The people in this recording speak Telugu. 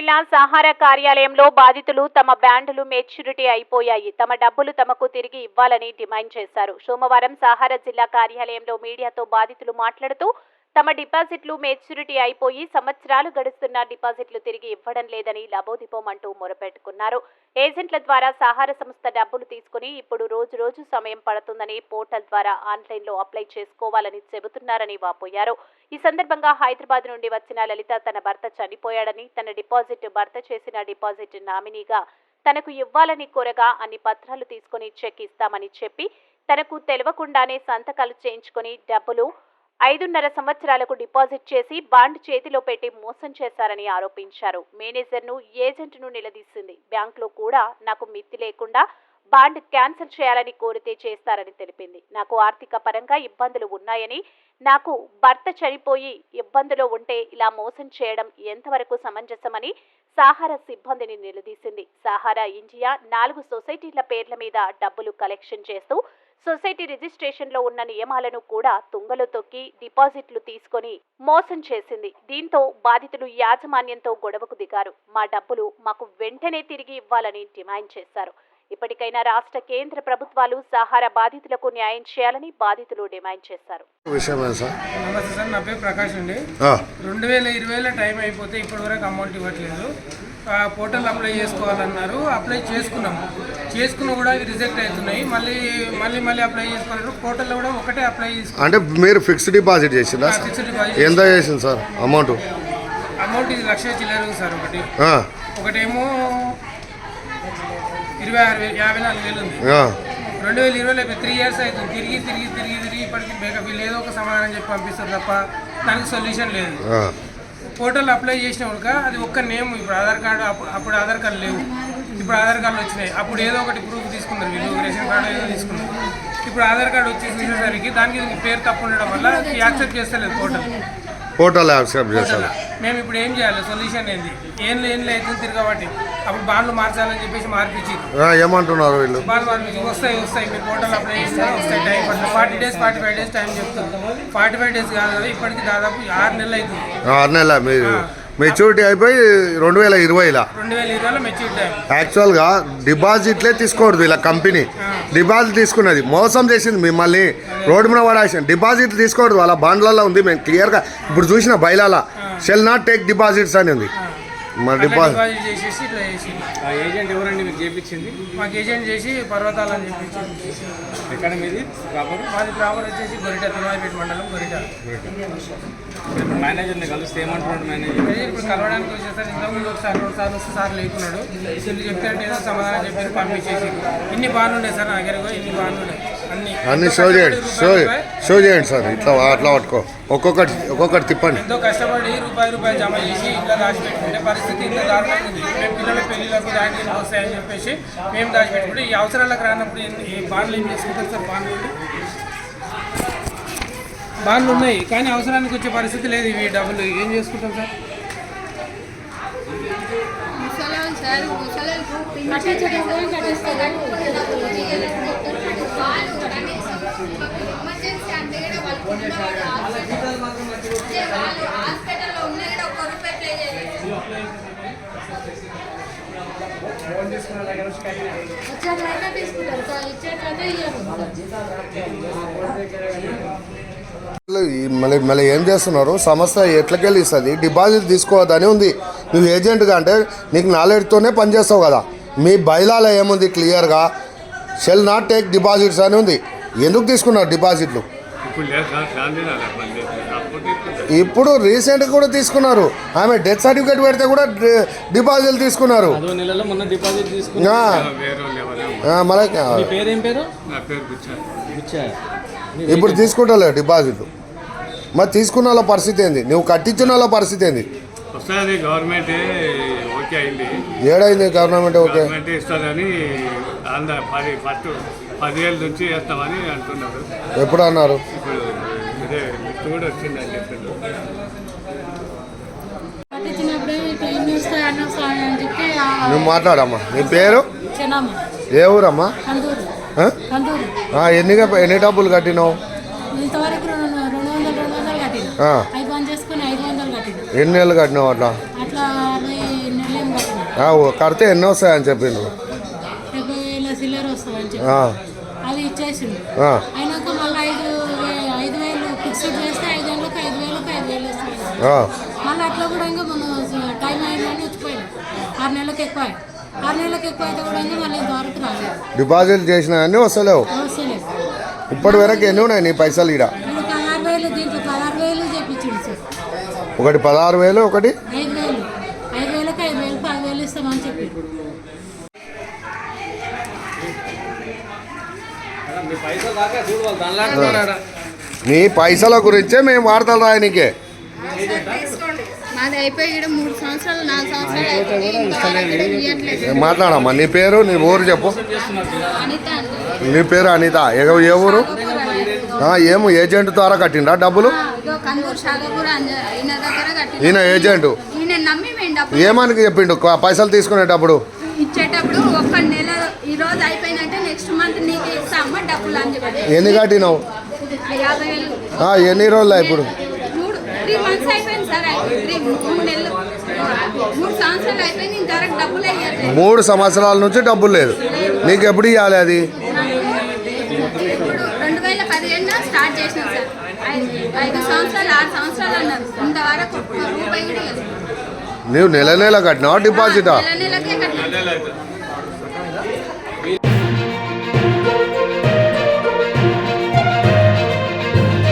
జిల్లా సహారా కార్యాలయంలో బాధితులు తమ బ్యాండ్లు మెచ్యూరిటీ అయిపోయాయి. తమ డబ్బులు తమకు తిరిగి ఇవ్వాలని డిమాండ్ చేశారు. సోమవారం సహారా జిల్లా కార్యాలయంలో మీడియాతో బాధితులు మాట్లాడుతూ తమ డిపాజిట్లు మెచ్యూరిటీ అయిపోయి సంవత్సరాలు గడుస్తున్న డిపాజిట్లు తిరిగి ఇవ్వడం లేదని లబోదిపోమంటూ మొరపెట్టుకున్నారు. ఏజెంట్ల ద్వారా సహార సంస్థ డబ్బులు తీసుకుని ఇప్పుడు రోజు రోజు సమయం పడుతుందని పోర్టల్ ద్వారా ఆన్లైన్లో అప్లై చేసుకోవాలని చెబుతున్నారని వాపోయారు. ఈ సందర్భంగా హైదరాబాద్ నుండి వచ్చిన లలిత తన భర్త చనిపోయాడని తన డిపాజిట్ భర్త చేసిన డిపాజిట్ నామినీగా తనకు ఇవ్వాలని కోరగా అన్ని పత్రాలు తీసుకుని చెక్ ఇస్తామని చెప్పి తనకు తెలియకుండానే సంతకాలు చేయించుకొని డబ్బులు ఐదున్నర సంవత్సరాలకు డిపాజిట్ చేసి బాండ్ చేతిలో పెట్టి మోసం చేశారని ఆరోపించారు. మేనేజర్ను ఏజెంట్ను నిలదీసింది. బ్యాంకులో కూడా నాకు మిత్తి లేకుండా బాండ్ క్యాన్సిల్ చేయాలని కోరితే చేస్తారని తెలిపింది. నాకు ఆర్థిక పరంగా ఇబ్బందులు ఉన్నాయని నాకు భర్త చనిపోయి ఇబ్బందులో ఉంటే ఇలా మోసం చేయడం ఎంతవరకు సమంజసమని సాహార సిబ్బందిని నిలదీసింది. సాహారా ఇండియా నాలుగు సొసైటీల పేర్ల మీద డబ్బులు కలెక్షన్ చేస్తూ సొసైటీ రిజిస్ట్రేషన్లో ఉన్న నియమాలను కూడా తుంగలో తొక్కి డిపాజిట్లు తీసుకొని మోసం చేసింది. దీంతో బాధితులు యాజమాన్యంతో గొడవకు దిగారు. మా డబ్బులు మాకు వెంటనే తిరిగి ఇవ్వాలని డిమాండ్ చేశారు. ఇప్పటికైనా రాష్ట్ర కేంద్ర ప్రభుత్వాలు సహారా బాధితులకు న్యాయం చేయాలని బాధితులు డిమాండ్ చేశారు. నమస్తే సార్ నా పేరు ప్రకాష్ అండి. ఆ, రెండు వేల ఇరవైలో టైం అయిపోతే ఇప్పటి వరకు అమౌంట్ ఇవ్వట్లేదు. Portal apply చేసుకోవాలన్నారు. అప్లై చేసుకున్నాము చేసుకున్న కూడా అవి రిజెక్ట్ అవుతున్నాయి. మళ్ళీ మళ్ళీ మళ్ళీ అప్లై చేసుకోవాలంటే పోర్టల్లో కూడా ఒకటే అప్లై చేసుకో అంటే మీరు ఫిక్స్డ్ డిపాజిట్ చేసిందా? ఫిక్స్డ్ డిపాజిట్ ఎంత చేసింది సార్? అమౌంట్ అమౌంట్ ఇది లక్ష చిల్లర సార్ ఒకటి. ఒకటేమో ఇరవై ఆరు వేలు యాభై నాలుగు వేలు ఉంది. రెండు వేల ఇరవైలో త్రీ ఇయర్స్ అవుతుంది. తిరిగి తిరిగి తిరిగి తిరిగి ఇప్పటికి మేకప్ వీళ్ళు ఏదో ఒక సమాధానం చెప్పి పంపిస్తారు తప్ప దానికి సొల్యూషన్ లేదు. పోర్టల్ అప్లై చేసిన అది ఒక్క నేమ్ ఇప్పుడు ఆధార్ కార్డు అప్పుడు అప్పుడు ఆధార్ కార్డు లేవు. ఇప్పుడు ఆధార్ కార్డులు వచ్చినాయి. అప్పుడు ఏదో ఒకటి ప్రూఫ్ తీసుకున్నారు. వీళ్ళు రేషన్ కార్డు ఏదో తీసుకున్నారు. ఇప్పుడు ఆధార్ కార్డు వచ్చేసేసరికి దానికి పేరు తప్పు ఉండడం వల్ల యాక్సెప్ట్ చేస్తలేదు పోర్టల్. పోర్టల్ యాక్సెప్ట్ చేశాను. మేము ఇప్పుడు ఏం చేయాలి? సొల్యూషన్ ఏంది? ఏం ఏం లేదు తిరగబట్టి. అప్పుడు బాండ్లు మార్చాలని చెప్పేసి మార్పించి ఆ, ఏమంటున్నారు వీళ్ళు? బాండ్లు మార్పించి వస్తాయి వస్తాయి. మీరు పోర్టల్ అప్లై చేస్తే వస్తాయి. టైం పడుతుంది. Forty days forty five days time చెప్తారు ఫార్టీ ఫైవ్ డేస్ కాదు కదా ఇప్పటికి దాదాపు ఆరు నెలలు అవుతుంది. ఆరు నెలల మీరు? మెచ్యూరిటీ అయిపోయి రెండు వేల ఇరవైలా రెండు వేల ఇరవైలో యాక్చువల్గా డిపాజిట్లే తీసుకోకూడదు వీళ్ళ కంపెనీ. డిపాజిట్ తీసుకున్నది. మోసం చేసింది మిమ్మల్ని. రోడ్డు మీద పడాల్సింది డిపాజిట్ తీసుకోకూడదు వాళ్ళ బాండ్లలో ఉంది. మేము క్లియర్గా ఇప్పుడు చూసిన బయలాల షెల్ నాట్ టేక్ డిపాజిట్స్ అని ఉంది. మరి డిపాజిట్ చేసేసి ఇట్లా చేసి ఆ ఏజెంట్ ఎవరండి మీకు చేపించింది? మాకు ఏజెంట్ చేసి పర్వతాలు అని చెప్పి ఎక్కడ మీది? ప్రాపర్ మాది ప్రాపర్ వచ్చేసి గొరిట తిరుమలపేట మండలం గొరిట. మేనేజర్ని కలిస్తే ఏమంటున్నాడు మేనేజర్ అదే ఇప్పుడు కలవడానికి వచ్చేసరి ఇంతకు ముందు ఒకసారి రెండు సార్లు వస్తే సార్ లేకున్నాడు వీళ్ళు చెప్తే ఏదో సమాధానం చెప్పి పంపించేసి. ఇన్ని బాగుండు ఉన్నాయి సార్ నా దగ్గర ఇన్ని బాగుండు అన్ని షో చేయండి. షో షో చేయండి సార్. ఇట్లా అట్లా పట్టుకో. ఒక్కొక్కటి ఒక్కొక్కటి తిప్పండి. ఎంతో కష్టపడి రూపాయి రూపాయి జమ చేసి ఇంట్లో దాచిపెట్టుకుంటే పరిస్థితి ఇంత దారుణంగా ఉంది మేము పిల్లల పెళ్ళిళ్ళకు దానికి వస్తాయని చెప్పేసి మేము దాచిపెట్టుకుంటే ఈ అవసరాలకు రానప్పుడు ఈ బాండ్లు ఏం చేసుకుంటారు సార్? బాండ్లు? బాండ్లు ఉన్నాయి. కానీ అవసరానికి వచ్చే పరిస్థితి లేదు ఇవి డబ్బులు. ఏం చేసుకుంటాం సార్? ముసలాం సార్ ముసలాం కట్టించడం కట్టిస్తారు ఎమర్జెన్సీ అంటే కూడా వాళ్ళు ఉన్నవాడు హాస్పిటల్ వాళ్ళు హాస్పిటల్లో ఉన్నా కూడా ఒక్క రూపాయి ప్లే చేయలేదు వచ్చేట్లయితే తీసుకుంటారు ఇచ్చేట్లయితే మళ్ళీ మళ్ళీ ఏం చేస్తున్నారు? సంస్థ ఎట్లకెళ్ళి ఇస్తుంది డిపాజిట్ తీసుకోవద్దని ఉంది. నువ్వు ఏజెంట్గా అంటే నీకు నాలెడ్జ్తోనే పనిచేస్తావు కదా. మీ బయలాలో ఏముంది క్లియర్గా? షెల్ నాట్ టేక్ డిపాజిట్స్ అని ఉంది. ఎందుకు తీసుకున్నారు డిపాజిట్లు? ఇప్పుడు రీసెంట్గా కూడా తీసుకున్నారు. ఆమె డెత్ సర్టిఫికేట్ పెడితే కూడా తీసుకున్నారు. డిపాజిట్ తీసుకున్నా ఆ, వేరే వాళ్ళు ఎవరేమో ఆ, మళ్ళీ మీ పేరేం పేరు? నా పేరు గుచ్చా గుచ్చా ఇప్పుడు తీసుకుంటలే డిపాజిట్లు. మరి తీసుకున్న వాళ్ళ పరిస్థితి ఏంది? నువ్వు కట్టించిన వాళ్ళ పరిస్థితి ఏంది? గవర్నమెంట్ ఓకే అయింది. ఏడైంది గవర్నమెంట్ ఓకే? గవర్నమెంట్ ఇస్తుందని ఫస్ట్ పదివేల నుంచి వేస్తామని అంటున్నారు. ఎప్పుడు అన్నారు? ఇప్పుడు కూడా వచ్చిందని చెప్పిండు. నువ్వు మాట్లాడమ్మా. నీ పేరు? ఏ ఊరమ్మా? ఎన్ని ఎన్ని డబ్బులు కట్టినావు? ఎన్ని నెలలు కట్టినావు అట్లా? కడితే ఎన్ని వస్తాయని చెప్పిండ్రు చెప్పి. ఆ, అది ఇచ్చేసిండు. ఆ, అయినాక మళ్ళీ ఐదు వే- ఐదు చేస్తే ఐదు వేలకు ఐదు వేలకు ఐదు వేలు వస్తుంది. మళ్ళీ అట్లా కూడా ఇంకా మన టైం అయిందని వచ్చిపోయింది ఆరు నెలలకు ఎక్కువ. ఆరు నెలలకు ఎక్కువ అయితే కూడా ఇంకా మళ్ళీ ఇంతవరకు రాలేదు. డిపాజిట్ చేసిన అన్నీ వస్తలేవు. వస్తలేదు. ఇప్పటి వరకు ఎన్ని ఉన్నాయి నీ పైసలు ఈడ? ఇది పదహారు వేలు దీంట్లో పదహారు వేలు సార్. ఒకటి పదహారు వేలు ఒకటి? ఐదు వేలు. ఐదు వేలకు ఐదు వేలు పది వేలు ఇస్తామని చెప్పి నీ పైసల గురించే మేము వార్తలు రాయనికే. మాట్లాడమ్మా నీ పేరు నీ ఊరు చెప్పు. నీ పేరు అనిత ఏ ఊరు? ఆ, ఏమో ఏజెంట్ ద్వారా కట్టిండ్రా డబ్బులు? ఈయన ఏజెంట్? ఏమని చెప్పిండు? పైసలు తీసుకునేటప్పుడు? ఇచ్చేటప్పుడు ఒక్క నెల ఈ రోజు అయిపోయినంటే నెక్స్ట్ మంత్ నీకు ఇస్తా అమ్మ డబ్బులు అని చెప్పి. ఎన్ని కట్టినావు? ఎన్ని రోజులు ఇప్పుడు? మూడు సంవత్సరాలు నుంచి డబ్బులు లేదు. నీకు ఎప్పుడు ఇవ్వాలి అది. నువ్వు నెల నెల కట్టినావా డిపాజిటా కట్టినాం.